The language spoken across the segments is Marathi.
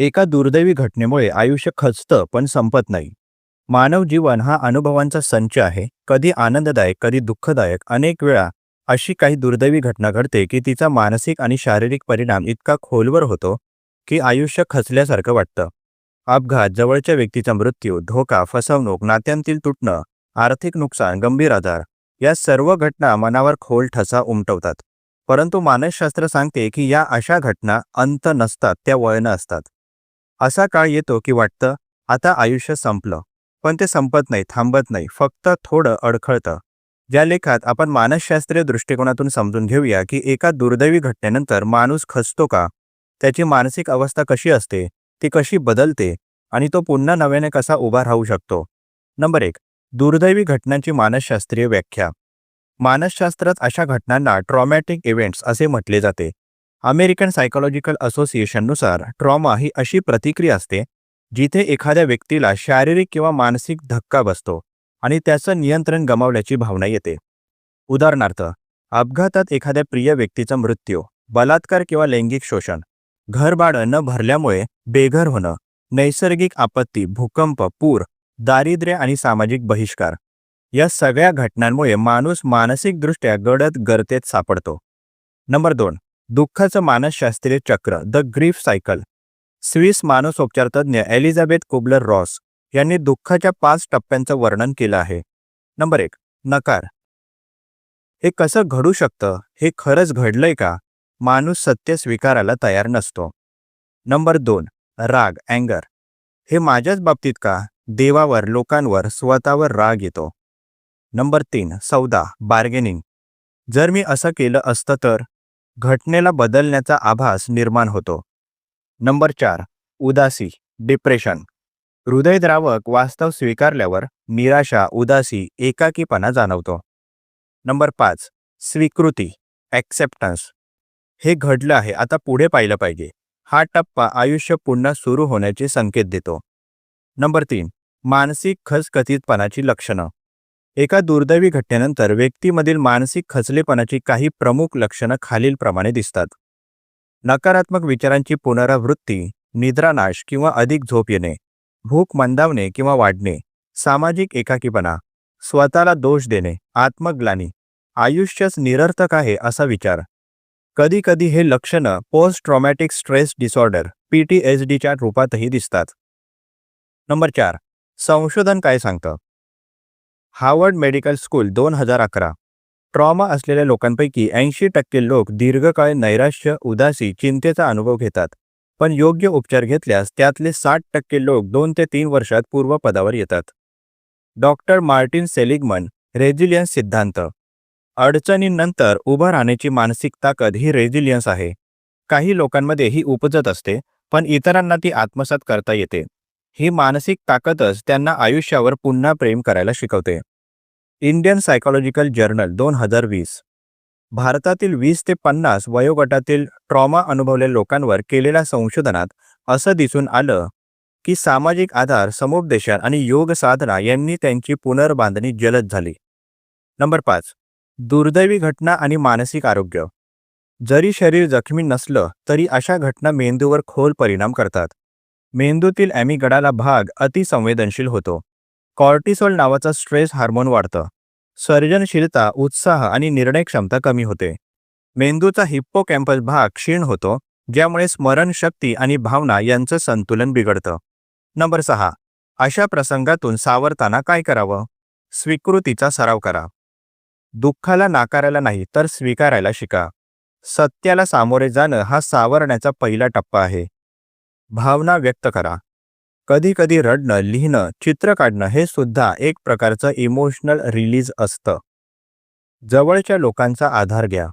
एका दुर्दैवी घटनेमुळे आयुष्य खचतं पण संपत नाही. मानव जीवन हा अनुभवांचा संच आहे. कधी आनंददायक कधी दुःखदायक अनेक वेळा अशी काही दुर्दैवी घटना घडते की तिचा मानसिक आणि शारीरिक परिणाम इतका खोलवर होतो की आयुष्य खचल्यासारखं वाटतं. अपघात जवळच्या व्यक्तीचा मृत्यू धोका फसवणूक नात्यांतील तुटणं आर्थिक नुकसान गंभीर आजार या सर्व घटना मनावर खोल ठसा उमटवतात. परंतु मानसशास्त्र सांगते की या अशा घटना अंत नसतात त्या वळणं असतात. असा काळ येतो की वाटतं आता आयुष्य संपलं. पण ते संपत नाही थांबत नाही फक्त थोडं अडखळतं. ज्या लेखात आपण मानसशास्त्रीय दृष्टिकोनातून समजून घेऊया की एका दुर्दैवी घटनेनंतर माणूस खचतो का? त्याची मानसिक अवस्था कशी असते? ती कशी बदलते? आणि तो पुन्हा नव्याने कसा उभा राहू शकतो? नंबर एक. दुर्दैवी घटनांची मानसशास्त्रीय व्याख्या. मानसशास्त्रात अशा घटनांना ट्रॉमॅटिक इव्हेंट्स असे म्हटले जाते. अमेरिकन सायकोलॉजिकल असोसिएशननुसार ट्रॉमा ही अशी प्रतिक्रिया असते जिथे एखाद्या व्यक्तीला शारीरिक किंवा मानसिक धक्का बसतो आणि त्याचं नियंत्रण गमावल्याची भावना येते. उदाहरणार्थ अपघातात एखाद्या प्रिय व्यक्तीचा मृत्यू बलात्कार किंवा लैंगिक शोषण घरभाडं न भरल्यामुळे बेघर होणं नैसर्गिक आपत्ती भूकंप पूर दारिद्र्य आणि सामाजिक बहिष्कार या सगळ्या घटनांमुळे माणूस मानसिकदृष्ट्या गडद गर्तेत सापडतो. नंबर दोन दुःखाचं मानसशास्त्रीय चक्र द ग्रीफ सायकल स्विस मानसोपचारतज्ञ एलिझाबेथ कुबलर रॉस यांनी दुःखाच्या पाच टप्प्यांचं वर्णन केलं आहे. नंबर एक नकार. हे कसं घडू शकतं? हे खरंच घडलंय का? माणूस सत्य स्वीकारायला तयार नसतो. नंबर दोन राग अँगर हे माझ्याच बाबतीत का? देवावर लोकांवर स्वतःवर राग येतो. नंबर तीन सौदा बार्गेनिंग जर मी असं केलं असतं तर? घटनेला बदलण्याचा आभास निर्माण होतो. नंबर चार उदासी डिप्रेशन. हृदयद्रावक वास्तव स्वीकारल्यावर निराशा उदासी एकाकीपणा जाणवतो. नंबर पाच स्वीकृती ॲक्सेप्टन्स हे घडलं आहे आता पुढे पाहिलं पाहिजे. हा टप्पा आयुष्य पुन्हा सुरू होण्याचे संकेत देतो. नंबर तीन मानसिक खसखसीतपणाची लक्षणं. एका दुर्दैवी घटनेनंतर व्यक्तीमधील मानसिक खचलेपणाची काही प्रमुख लक्षणं खालीलप्रमाणे दिसतात. नकारात्मक विचारांची पुनरावृत्ती निद्रानाश किंवा अधिक झोप येणे भूक मंदावणे किंवा वाढणे सामाजिक एकाकीपणा स्वतःला दोष देणे आत्मग्लानी आयुष्यच निरर्थक आहे असा विचार. कधीकधी हे लक्षणं post traumatic stress disorder P T H डीच्या रूपातही दिसतात. नंबर चार संशोधन काय सांगतं? हार्वर्ड मेडिकल स्कूल दोन हजार अकरा. ट्रॉमा असलेल्या लोकांपैकी ऐंशी टक्के लोक दीर्घकाळ नैराश्य उदासी चिंतेचा अनुभव घेतात. पण योग्य उपचार घेतल्यास त्यातले साठ टक्के लोक दोन ते तीन वर्षात पूर्वपदावर येतात. डॉक्टर मार्टिन सेलिगमन रेझिलियन्स सिद्धांत. अडचणींनंतर उभं राहण्याची मानसिक ताकद ही रेझिलियन्स आहे. काही लोकांमध्ये ही उपजत असते पण इतरांना ती आत्मसात करता येते. ही मानसिक ताकदच त्यांना आयुष्यावर पुन्हा प्रेम करायला शिकवते. इंडियन सायकोलॉजिकल जर्नल दोन हजार वीस. भारतातील वीस ते पन्नास वयोगटातील ट्रॉमा अनुभवलेल्या लोकांवर केलेल्या संशोधनात असं दिसून आलं की सामाजिक आधार समुपदेशन आणि योग साधना यांनी त्यांची पुनर्बांधणी जलद झाली. नंबर पाच दुर्दैवी घटना आणि मानसिक आरोग्य. जरी शरीर जखमी नसलं तरी अशा घटना मेंदूवर खोल परिणाम करतात. मेंदूतील ॲमिगडाला भाग अतिसंवेदनशील होतो. कॉर्टिसोल नावाचा स्ट्रेस हार्मोन वाढतं. सर्जनशीलता उत्साह आणि निर्णय क्षमता कमी होते. मेंदूचा हिप्पो कॅम्पस भाग क्षीण होतो ज्यामुळे स्मरणशक्ती आणि भावना यांचं संतुलन बिघडतं. नंबर सहा. अशा प्रसंगातून सावरताना काय करावं? स्वीकृतीचा सराव करा. दुःखाला नाकारायला नाही तर स्वीकारायला शिका. सत्याला सामोरे जाणं हा सावरण्याचा पहिला टप्पा आहे. भावना व्यक्त करा. कधी कधी रडणं लिहिणं चित्र काढणं हे सुद्धा एक प्रकारचं इमोशनल रिलीज असतं. जवळच्या लोकांचा आधार घ्या.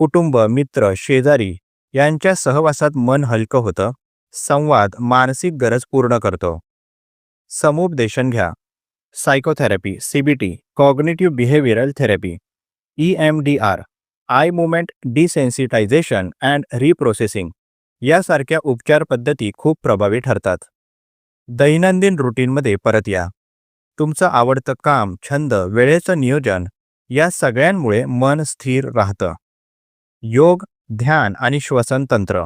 कुटुंब मित्र शेजारी यांच्या सहवासात मन हलकं होतं. संवाद मानसिक गरज पूर्ण करतो. समुपदेशन घ्या. Psychotherapy CBT cognitive behavioural therapy E M D R eye movement desensitisation and reprocessing यासारख्या उपचार पद्धती खूप प्रभावी ठरतात. दैनंदिन रुटीनमध्ये परत या. तुमचं आवडतं काम छंद वेळेचं नियोजन या सगळ्यांमुळे मन स्थिर राहतं. योग ध्यान आणि श्वसन तंत्र.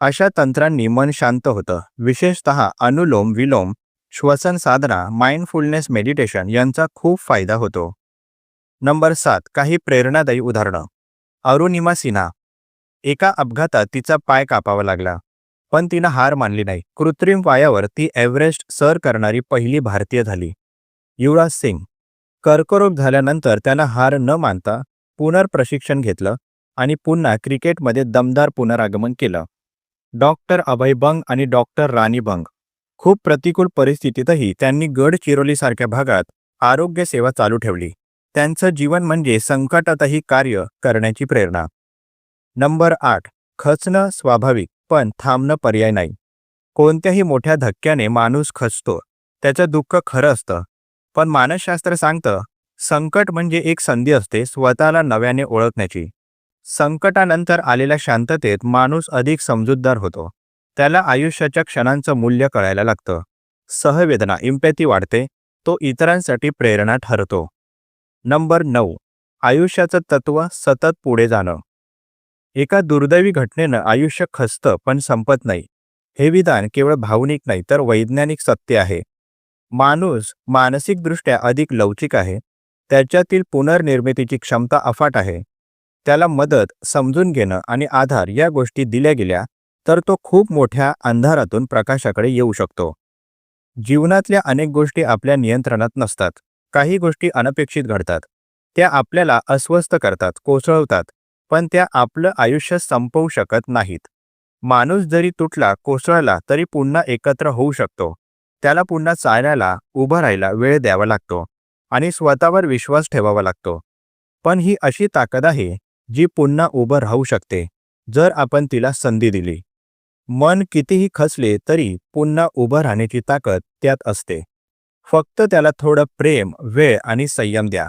अशा तंत्रांनी मन शांत होतं. विशेषतः अनुलोम विलोम श्वसन साधना माइंडफुलनेस मेडिटेशन यांचा खूप फायदा होतो. नंबर सात काही प्रेरणादायी उदाहरणं. अरुणिमा सिन्हा. एका अपघातात तिचा पाय कापावा लागला. पण तिनं हार मानली नाही. कृत्रिम पायावर ती एव्हरेस्ट सर करणारी पहिली भारतीय झाली. युवराज सिंग. कर्करोग झाल्यानंतर त्यानं हार न मानता पुनर्प्रशिक्षण घेतलं आणि पुन्हा क्रिकेटमध्ये दमदार पुनरागमन केलं. डॉक्टर अभय बंग आणि डॉक्टर राणी बंग. खूप प्रतिकूल परिस्थितीतही त्यांनी गडचिरोलीसारख्या भागात आरोग्य सेवा चालू ठेवली. त्यांचं जीवन म्हणजे संकटातही कार्य करण्याची प्रेरणा. नंबर आठ. खचणं स्वाभाविक. पण थांबणं पर्याय नाही. कोणत्याही मोठ्या धक्क्याने माणूस खचतो. त्याचं दुःख खरं असतं. पण मानसशास्त्र सांगतं संकट म्हणजे एक संधी असते स्वतःला नव्याने ओळखण्याची. संकटानंतर आलेल्या शांततेत माणूस अधिक समजूतदार होतो. त्याला आयुष्याच्या क्षणांचं मूल्य कळायला लागतं. सहवेदना इम्पॅथी वाढते तो इतरांसाठी प्रेरणा ठरतो. नंबर नऊ. आयुष्याचं तत्व सतत पुढे जाणं. एका दुर्दैवी घटनेनं आयुष्य खचतं पण संपत नाही. हे विधान केवळ भावनिक नाही तर वैज्ञानिक सत्य आहे. माणूस मानसिकदृष्ट्या अधिक लवचिक आहे. त्याच्यातील पुनर्निर्मितीची क्षमता अफाट आहे. त्याला मदत समजून घेणं आणि आधार या गोष्टी दिल्या गेल्या तर तो खूप मोठ्या अंधारातून प्रकाशाकडे येऊ शकतो. जीवनातल्या अनेक गोष्टी आपल्या नियंत्रणात नसतात. काही गोष्टी अनपेक्षित घडतात. त्या आपल्याला अस्वस्थ करतात कोसळवतात पण त्या आपलं आयुष्य संपवू शकत नाहीत. माणूस जरी तुटला कोसळला तरी पुन्हा एकत्र होऊ शकतो. त्याला पुन्हा चालायला उभं राहायला वेळ द्यावा लागतो. आणि स्वतःवर विश्वास ठेवावा लागतो. पण ही अशी ताकद आहे जी पुन्हा उभं राहू शकते जर आपण तिला संधी दिली. मन कितीही खचले तरी पुन्हा उभं राहण्याची ताकद त्यात असते. फक्त त्याला थोडं प्रेम वेळ आणि संयम द्या.